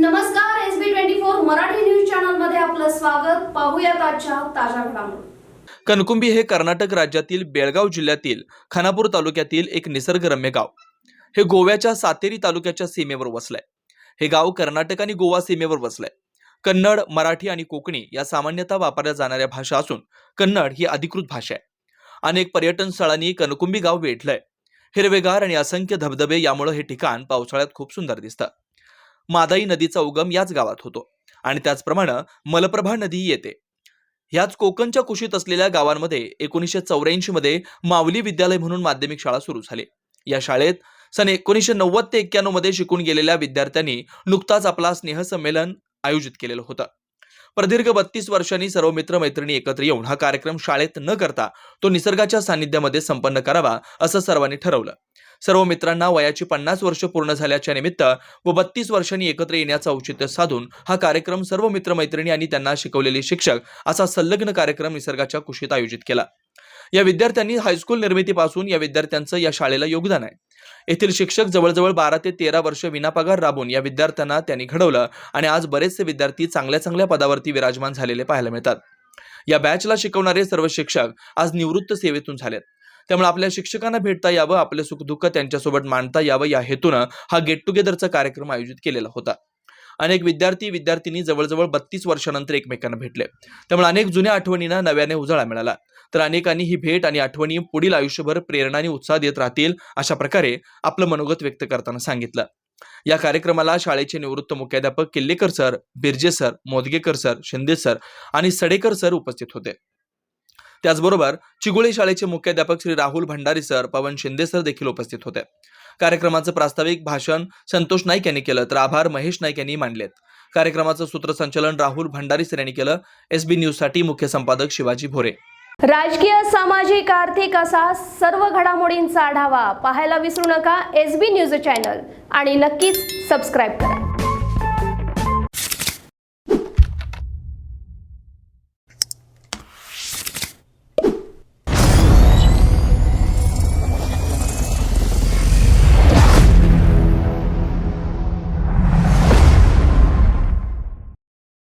नमस्कार S B twenty four Marathi news चॅनलमध्ये आपलं स्वागत. पाहूया आजच्या ताज्या घडामोडी. कनकुंबी हे कर्नाटक राज्यातील बेळगाव जिल्ह्यातील खानापूर तालुक्यातील एक निसर्गरम्य गाव. हे गोव्याच्या सातेरी तालुक्याच्या सीमेवर वसलंय. हे गाव कर्नाटक आणि गोवा सीमेवर वसलंय. कन्नड मराठी आणि कोकणी या सामान्यतः वापरल्या जाणाऱ्या भाषा असून कन्नड ही अधिकृत भाषा आहे. अनेक पर्यटन स्थळांनी कनकुंबी गाव वेढलंय. हिरवेगार आणि असंख्य धबधबे यामुळे हे ठिकाण पावसाळ्यात खूप सुंदर दिसतं. मादाई नदीचा उगम याच गावात होतो आणि त्याचप्रमाणे मलप्रभा नदी येते. ह्याच कोकणच्या कुशीत असलेल्या गावांमध्ये एकोणीसशे चौऱ्याऐंशी मध्ये माऊली विद्यालय म्हणून माध्यमिक शाळा सुरू झाली. या शाळेत सन एकोणीसशे नव्वद ते एक्क्याण्णवमध्ये शिकून गेलेल्या विद्यार्थ्यांनी नुकताच आपला स्नेहसंमेलन आयोजित केलेलं होतं. प्रदीर्घ बत्तीस वर्षांनी सर्व मित्र मैत्रिणी एकत्र येऊन हा कार्यक्रम शाळेत न करता तो निसर्गाच्या सानिध्यामध्ये संपन्न करावा असं सर्वांनी ठरवलं. सर्व मित्रांना वयाची पन्नास वर्ष पूर्ण झाल्याच्या निमित्त व बत्तीस वर्षांनी एकत्र येण्याचं औचित्य साधून हा कार्यक्रम सर्व मित्रमैत्रिणी आणि त्यांना शिकवलेले शिक्षक असा संलग्न कार्यक्रम निसर्गाच्या कुशीत आयोजित केला. या विद्यार्थ्यांनी हायस्कूल निर्मितीपासून या विद्यार्थ्यांचं या शाळेला योगदान आहे. येथील शिक्षक जवळजवळ बारा ते तेरा वर्ष विनापगार राबून या विद्यार्थ्यांना त्यांनी घडवलं आणि आज बरेचसे विद्यार्थी चांगल्या चांगल्या पदावरती विराजमान झालेले पाहायला मिळतात. या बॅचला शिकवणारे सर्व शिक्षक आज निवृत्त सेवेतून झालेत. त्यामुळे आपल्या शिक्षकांना भेटता यावं आपलं सुखदुःख त्यांच्यासोबत मांडता यावं. या हेतूनं हा गेट टुगेदरचा कार्यक्रम आयोजित केलेला होता. अनेक विद्यार्थी विद्यार्थिनी जवळजवळ बत्तीस वर्षानंतर एकमेकांना भेटले. त्यामुळे अनेक जुन्या आठवणींना नव्याने उजाळा मिळाला. तर अनेकांनी ही भेट आणि आठवणी पुढील आयुष्यभर प्रेरणा आणि उत्साह देत राहतील अशा प्रकारे आपलं मनोगत व्यक्त करताना सांगितलं. या कार्यक्रमाला शाळेचे निवृत्त मुख्याध्यापक Killekar sir Birje sir Modgekar sir Shinde sir आणि सडेकर सर उपस्थित होते. त्याचबरोबर चिगुळे शाळेचे मुख्याध्यापक श्री राहुल भंडारी सर पवन शिंदे सर देखील उपस्थित होते. कार्यक्रमाचं प्रास्ताविक भाषण संतोष नाईक यांनी केलं तर आभार महेश नाईक यांनी मांडलेत. कार्यक्रमाचं सूत्रसंचालन राहुल भंडारी सर यांनी केलं. एस बी न्यूजसाठी मुख्य संपादक शिवाजी भोरे. राजकीय सामाजिक आर्थिक असा सर्व घडामोडींचा आढावा पाहायला विसरू नका एस बी न्यूज चॅनल आणि नक्कीच सबस्क्राईब करा.